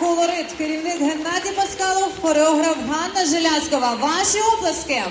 колорит керівник Геннадій Паскалов, хореограф Ганна Желязкова. Ваші оплески!